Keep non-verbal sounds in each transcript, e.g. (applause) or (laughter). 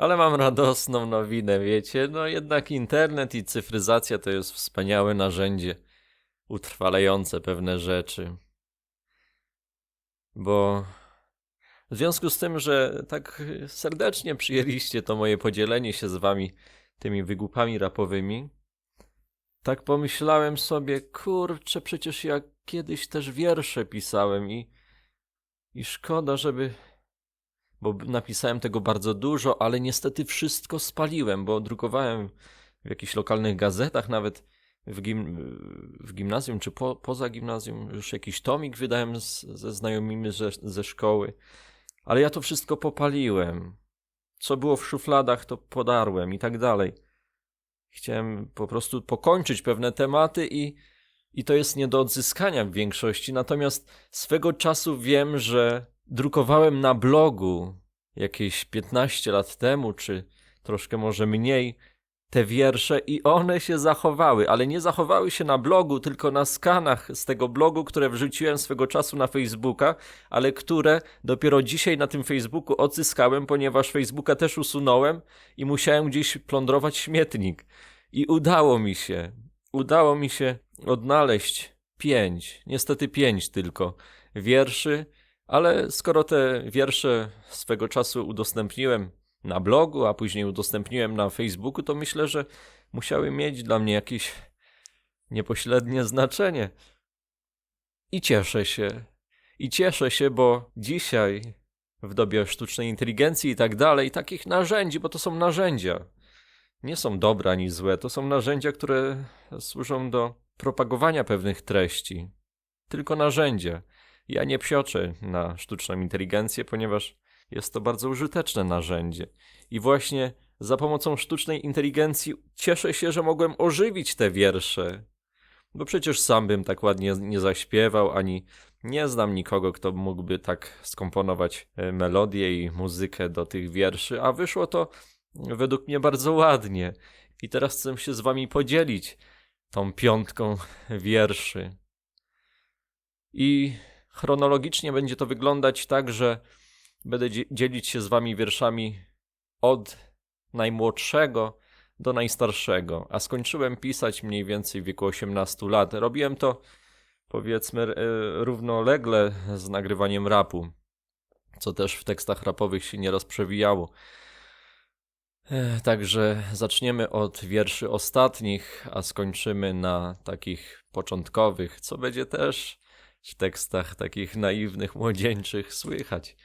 Ale mam radosną nowinę, wiecie? No jednak internet i cyfryzacja to jest wspaniałe narzędzie utrwalające pewne rzeczy. Bo w związku z tym, że tak serdecznie przyjęliście to moje podzielenie się z wami tymi wygłupami rapowymi, tak pomyślałem sobie, kurczę, przecież ja kiedyś też wiersze pisałem i, i szkoda, żeby. Bo napisałem tego bardzo dużo, ale niestety wszystko spaliłem, bo drukowałem w jakichś lokalnych gazetach, nawet w, gim, w gimnazjum czy po, poza gimnazjum, już jakiś tomik wydałem z, ze znajomymi ze, ze szkoły. Ale ja to wszystko popaliłem. Co było w szufladach, to podarłem i tak dalej. Chciałem po prostu pokończyć pewne tematy i, i to jest nie do odzyskania w większości. Natomiast swego czasu wiem, że drukowałem na blogu jakieś 15 lat temu, czy troszkę może mniej, te wiersze i one się zachowały, ale nie zachowały się na blogu, tylko na skanach z tego blogu, które wrzuciłem swego czasu na Facebooka, ale które dopiero dzisiaj na tym Facebooku odzyskałem, ponieważ Facebooka też usunąłem i musiałem gdzieś plądrować śmietnik. I udało mi się, udało mi się odnaleźć pięć, niestety pięć tylko wierszy, ale skoro te wiersze swego czasu udostępniłem na blogu, a później udostępniłem na Facebooku, to myślę, że musiały mieć dla mnie jakieś niepośrednie znaczenie. I cieszę się. I cieszę się, bo dzisiaj, w dobie sztucznej inteligencji i tak dalej, takich narzędzi, bo to są narzędzia, nie są dobre ani złe, to są narzędzia, które służą do propagowania pewnych treści. Tylko narzędzia. Ja nie psioczę na sztuczną inteligencję, ponieważ jest to bardzo użyteczne narzędzie. I właśnie za pomocą sztucznej inteligencji cieszę się, że mogłem ożywić te wiersze. Bo przecież sam bym tak ładnie nie zaśpiewał, ani nie znam nikogo, kto mógłby tak skomponować e, melodię i muzykę do tych wierszy, a wyszło to według mnie bardzo ładnie. I teraz chcę się z wami podzielić tą piątką wierszy. I chronologicznie będzie to wyglądać tak, że Będę dzie- dzielić się z wami wierszami od najmłodszego do najstarszego, a skończyłem pisać mniej więcej w wieku 18 lat. Robiłem to powiedzmy e, równolegle z nagrywaniem rapu, co też w tekstach rapowych się nieraz przewijało. E, Także zaczniemy od wierszy ostatnich, a skończymy na takich początkowych, co będzie też w tekstach takich naiwnych, młodzieńczych słychać.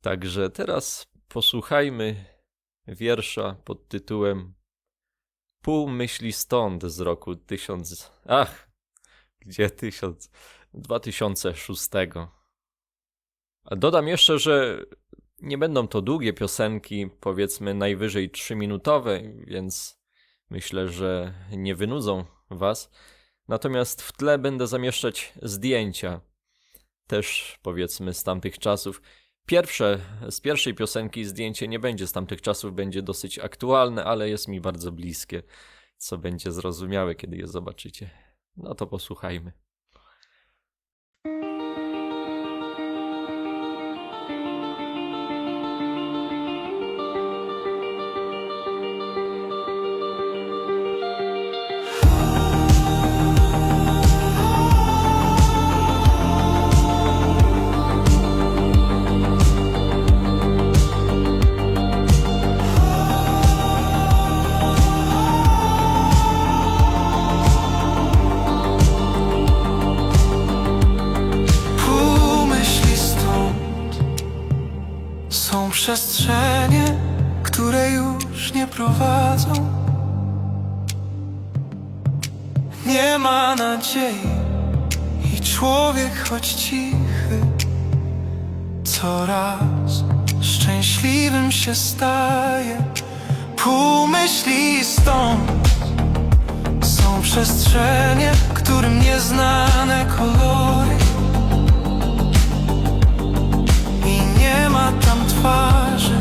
Także teraz posłuchajmy wiersza pod tytułem Pół myśli stąd z roku tysiąc... Ach, gdzie tysiąc... 2006. A dodam jeszcze, że nie będą to długie piosenki, powiedzmy najwyżej trzyminutowe, więc myślę, że nie wynudzą was. Natomiast w tle będę zamieszczać zdjęcia, też powiedzmy z tamtych czasów. Pierwsze, z pierwszej piosenki zdjęcie nie będzie z tamtych czasów, będzie dosyć aktualne, ale jest mi bardzo bliskie, co będzie zrozumiałe, kiedy je zobaczycie. No to posłuchajmy. Przestrzenie, które już nie prowadzą. Nie ma nadziei i człowiek, choć cichy, coraz szczęśliwym się staje. Pół myśli stąd są przestrzenie, którym nieznane kolory. Nie ma tam twarzy,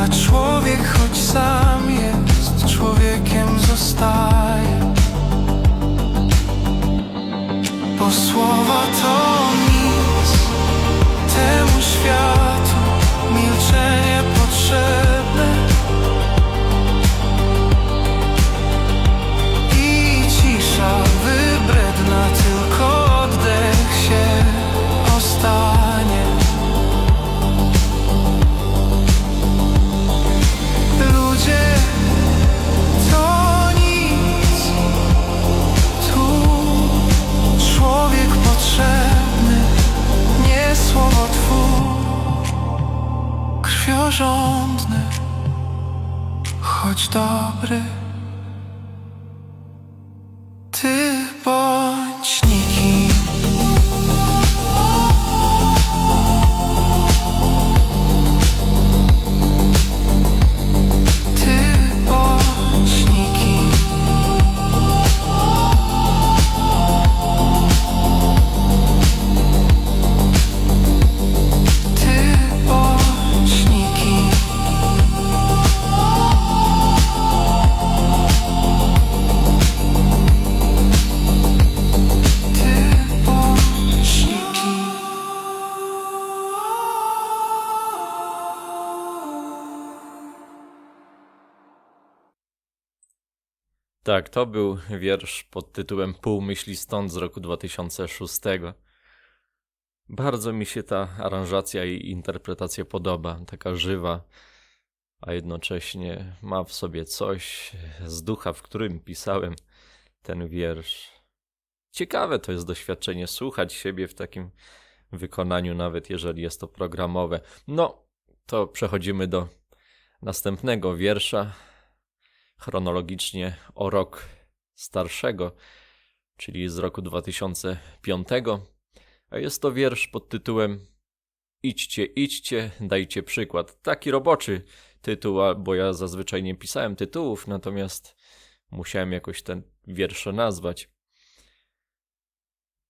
a człowiek choć sam jest, człowiekiem zostaje. Bo słowa to nic temu światu, porządny, choć dobry. Tak, to był wiersz pod tytułem Pół myśli stąd z roku 2006. Bardzo mi się ta aranżacja i interpretacja podoba, taka żywa, a jednocześnie ma w sobie coś z ducha, w którym pisałem ten wiersz. Ciekawe to jest doświadczenie słuchać siebie w takim wykonaniu, nawet jeżeli jest to programowe. No, to przechodzimy do następnego wiersza, chronologicznie o rok starszego, czyli z roku 2005. A jest to wiersz pod tytułem Idźcie, idźcie, dajcie przykład. Taki roboczy tytuł, bo ja zazwyczaj nie pisałem tytułów, natomiast musiałem jakoś ten wiersz nazwać.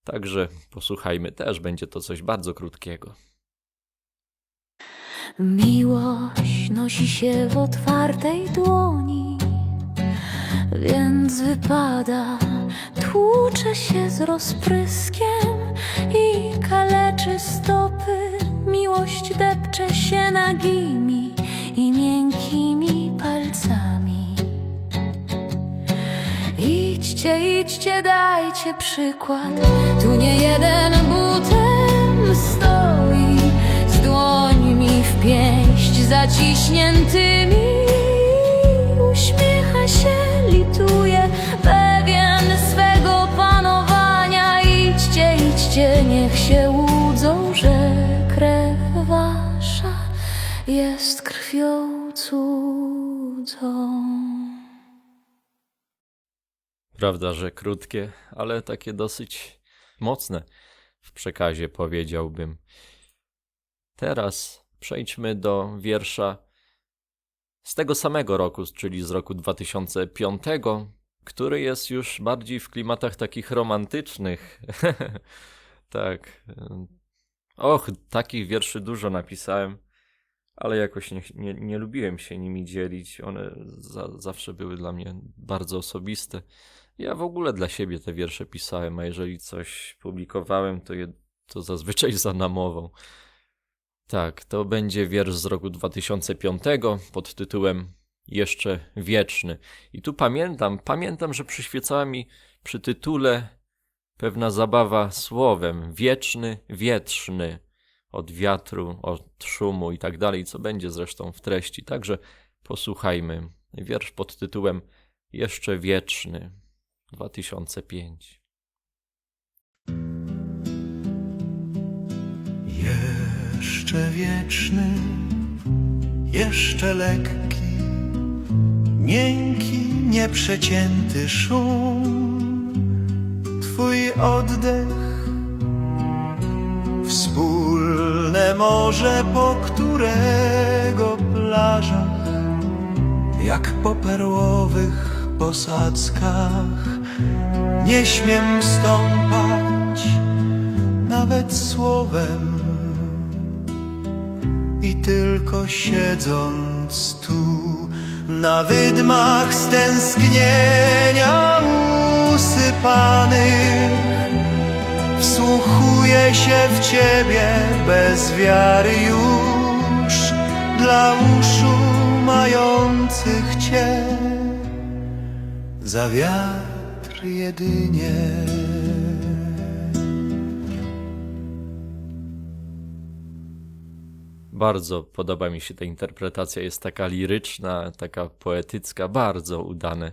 Także posłuchajmy, też będzie to coś bardzo krótkiego. Miłość nosi się w otwartej dłoni, więc wypada, tłucze się z rozpryskiem i kaleczy stopy. Miłość depcze się nagimi i miękkimi palcami. Idźcie, idźcie, dajcie przykład. Tu nie jeden butem stoi z dłońmi w pięść zaciśniętymi. Prawda, że krótkie, ale takie dosyć mocne w przekazie, powiedziałbym. Teraz przejdźmy do wiersza z tego samego roku, czyli z roku 2005, który jest już bardziej w klimatach takich romantycznych. (laughs) tak. Och, takich wierszy dużo napisałem, ale jakoś nie, nie, nie lubiłem się nimi dzielić. One za, zawsze były dla mnie bardzo osobiste. Ja w ogóle dla siebie te wiersze pisałem, a jeżeli coś publikowałem, to, je, to zazwyczaj za namową. Tak, to będzie wiersz z roku 2005 pod tytułem Jeszcze wieczny. I tu pamiętam, pamiętam, że przyświecała mi przy tytule pewna zabawa słowem wieczny, wietrzny od wiatru, od szumu i tak dalej, co będzie zresztą w treści. Także posłuchajmy. Wiersz pod tytułem Jeszcze wieczny 2005. Jeszcze wieczny, jeszcze lekki, miękki, nieprzecięty szum. Twój oddech, wspólne morze, po którego plażach, jak po perłowych posadzkach, nie śmiem stąpać nawet słowem. I tylko siedząc tu na wydmach stęsknienia usypany Wsłuchuję się w ciebie bez wiary już Dla uszu mających cię Za jedynie Bardzo podoba mi się ta interpretacja, jest taka liryczna, taka poetycka, bardzo udane.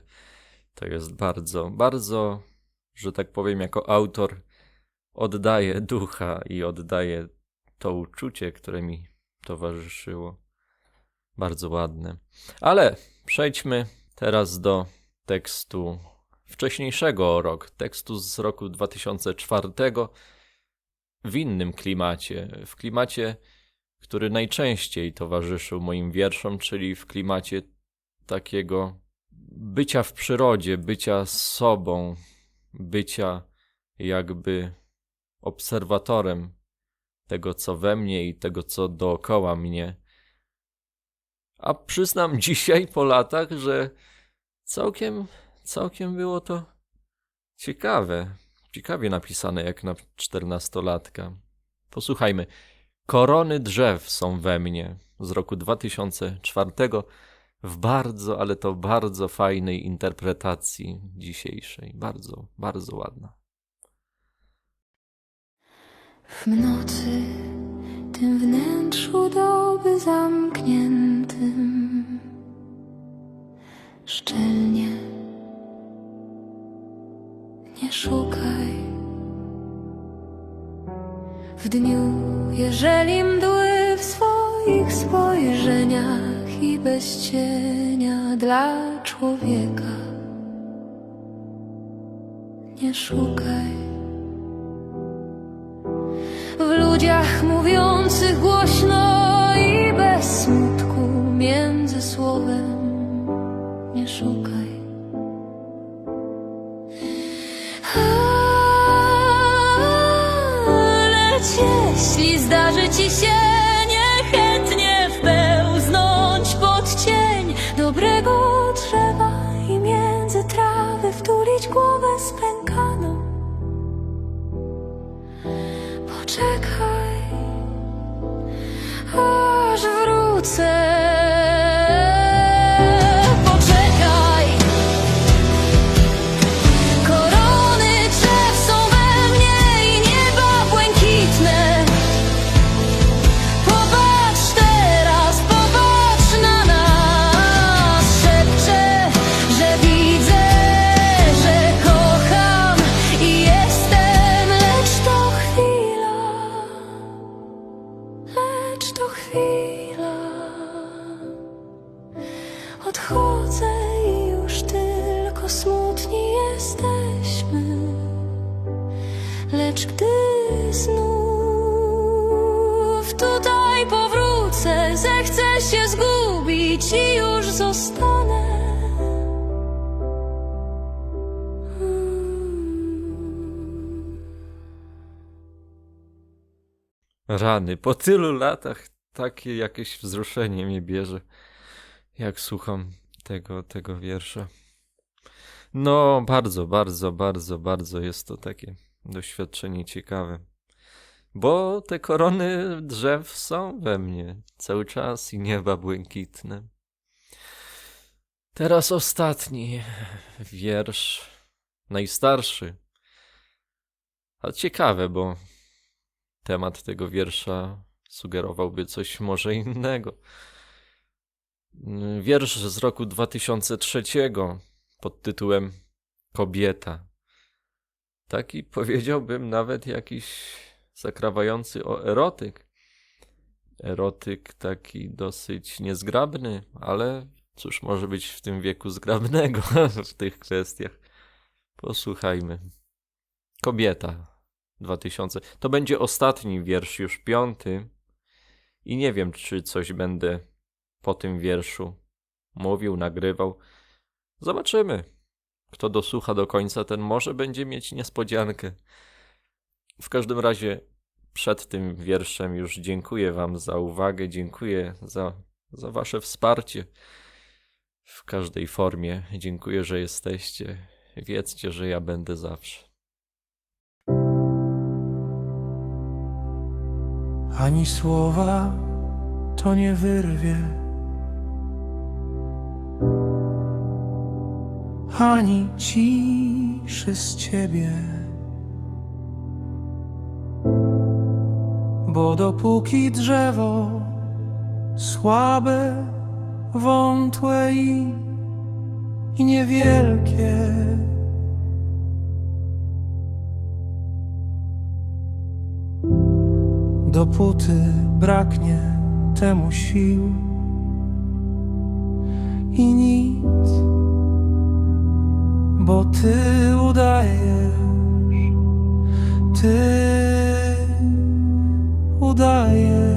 To jest bardzo, bardzo, że tak powiem, jako autor oddaje ducha i oddaje to uczucie, które mi towarzyszyło. Bardzo ładne. Ale Przejdźmy teraz do tekstu wcześniejszego o rok, tekstu z roku 2004 w innym klimacie, w klimacie, który najczęściej towarzyszył moim wierszom, czyli w klimacie takiego bycia w przyrodzie, bycia z sobą, bycia jakby obserwatorem tego, co we mnie i tego, co dookoła mnie. A przyznam (laughs) dzisiaj po latach, że całkiem, całkiem było to ciekawe. Ciekawie napisane jak na czternastolatka. Posłuchajmy. Korony drzew są we mnie z roku 2004 w bardzo, ale to bardzo fajnej interpretacji dzisiejszej. Bardzo, bardzo ładna. W nocy, tym wnętrzu doby zamkniętym, szczelnie nie szukaj. W dniu, jeżeli mdły w swoich spojrzeniach i bez cienia dla człowieka, nie szukaj w ludziach mówiących głośno i bez smutku między tutaj powrócę, zechcę się zgubić i już zostanę. Rany, po tylu latach takie jakieś wzruszenie mnie bierze, jak słucham tego, tego wiersza. No, bardzo, bardzo, bardzo, bardzo jest to takie doświadczenie ciekawe. Bo te korony drzew są we mnie cały czas i nieba błękitne. Teraz ostatni wiersz, najstarszy. A ciekawe, bo temat tego wiersza sugerowałby coś może innego. Wiersz z roku 2003 pod tytułem Kobieta. Taki powiedziałbym nawet jakiś zakrawający o erotyk. Erotyk taki dosyć niezgrabny, ale cóż może być w tym wieku zgrabnego (laughs) w tych kwestiach. Posłuchajmy. Kobieta 2000. To będzie ostatni wiersz, już piąty. I nie wiem, czy coś będę po tym wierszu mówił, nagrywał. Zobaczymy. Kto dosłucha do końca, ten może będzie mieć niespodziankę. W każdym razie przed tym wierszem już dziękuję Wam za uwagę, dziękuję za, za Wasze wsparcie w każdej formie. Dziękuję, że jesteście. Wiedzcie, że ja będę zawsze. Ani słowa to nie wyrwie, ani ciszy z ciebie. bo dopóki drzewo słabe, wątłe i, i niewielkie. Dopóty braknie temu sił i nic, bo Ty udajesz, Ty udajesz.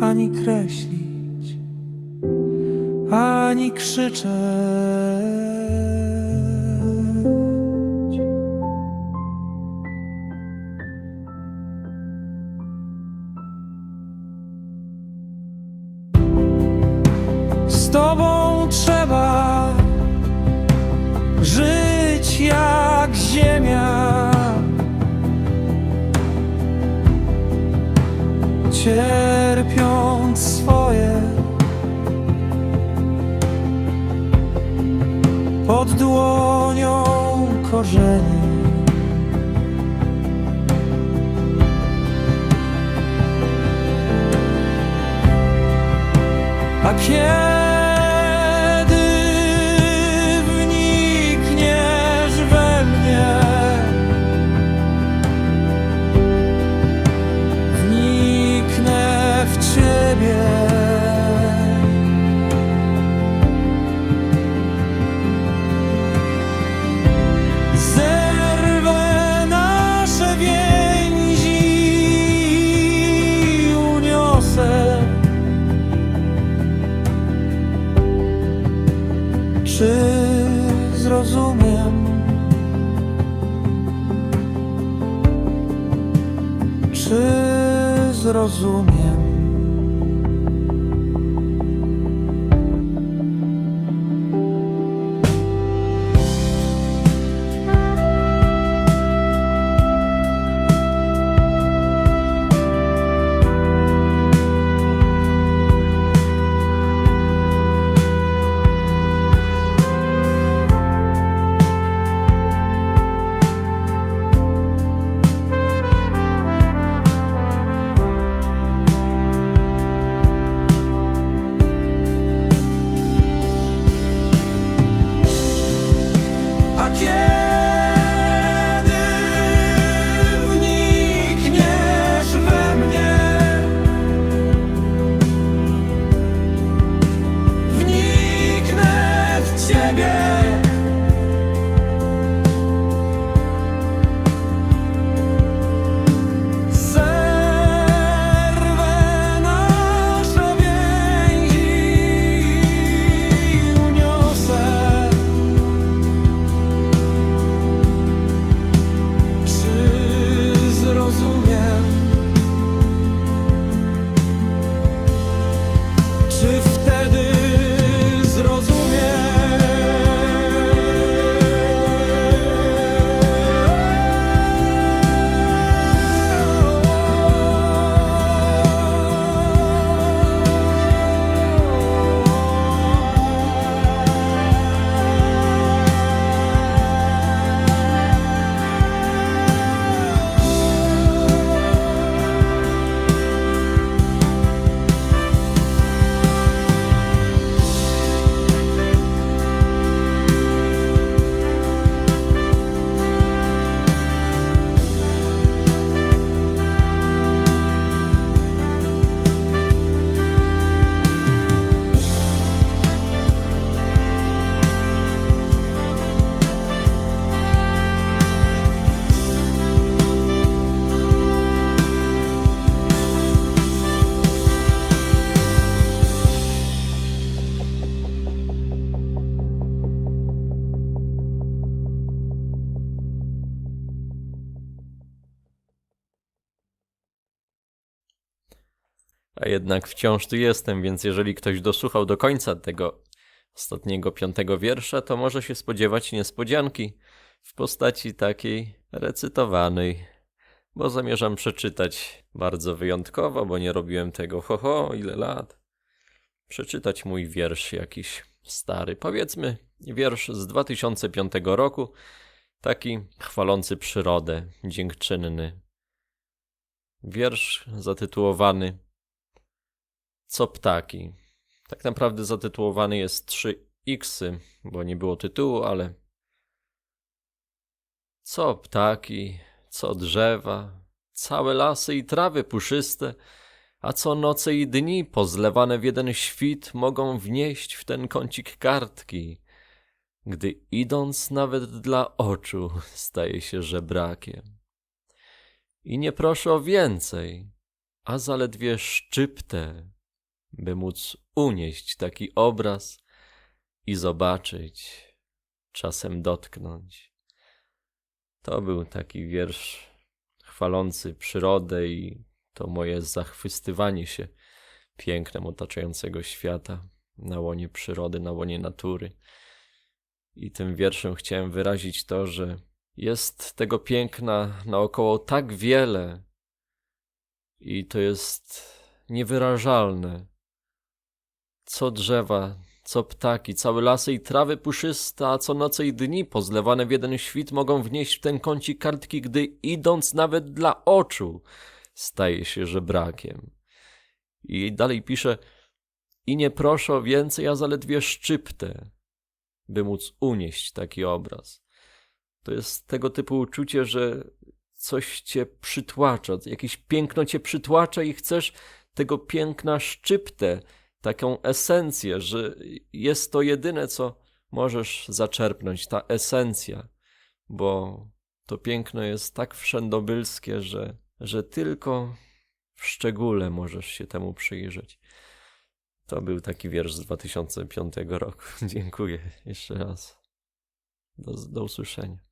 Ani kreślić, ani krzyczeć. A jednak wciąż tu jestem, więc jeżeli ktoś dosłuchał do końca tego ostatniego piątego wiersza, to może się spodziewać niespodzianki w postaci takiej recytowanej, bo zamierzam przeczytać bardzo wyjątkowo, bo nie robiłem tego ho ho, ile lat. Przeczytać mój wiersz jakiś stary, powiedzmy wiersz z 2005 roku, taki chwalący przyrodę, dziękczynny. Wiersz zatytułowany Co ptaki. Tak naprawdę zatytułowany jest 3x, bo nie było tytułu, ale co ptaki, co drzewa, całe lasy i trawy puszyste, a co noce i dni pozlewane w jeden świt mogą wnieść w ten kącik kartki, gdy idąc nawet dla oczu staje się żebrakiem. I nie proszę o więcej, a zaledwie szczyptę by móc unieść taki obraz i zobaczyć, czasem dotknąć. To był taki wiersz chwalący przyrodę i to moje zachwystywanie się pięknem otaczającego świata na łonie przyrody, na łonie natury. I tym wierszem chciałem wyrazić to, że jest tego piękna naokoło tak wiele i to jest niewyrażalne. Co drzewa, co ptaki, całe lasy i trawy puszyste, a co noce i dni pozlewane w jeden świt mogą wnieść w ten kącik kartki, gdy idąc nawet dla oczu staje się żebrakiem. I dalej pisze, i nie proszę więcej, a zaledwie szczyptę, by móc unieść taki obraz. To jest tego typu uczucie, że coś cię przytłacza, jakieś piękno cię przytłacza i chcesz tego piękna szczyptę, taką esencję, że jest to jedyne, co możesz zaczerpnąć, ta esencja, bo to piękno jest tak wszędobylskie, że, że tylko w szczególe możesz się temu przyjrzeć. To był taki wiersz z 2005 roku. (laughs) Dziękuję jeszcze raz. Do, do usłyszenia.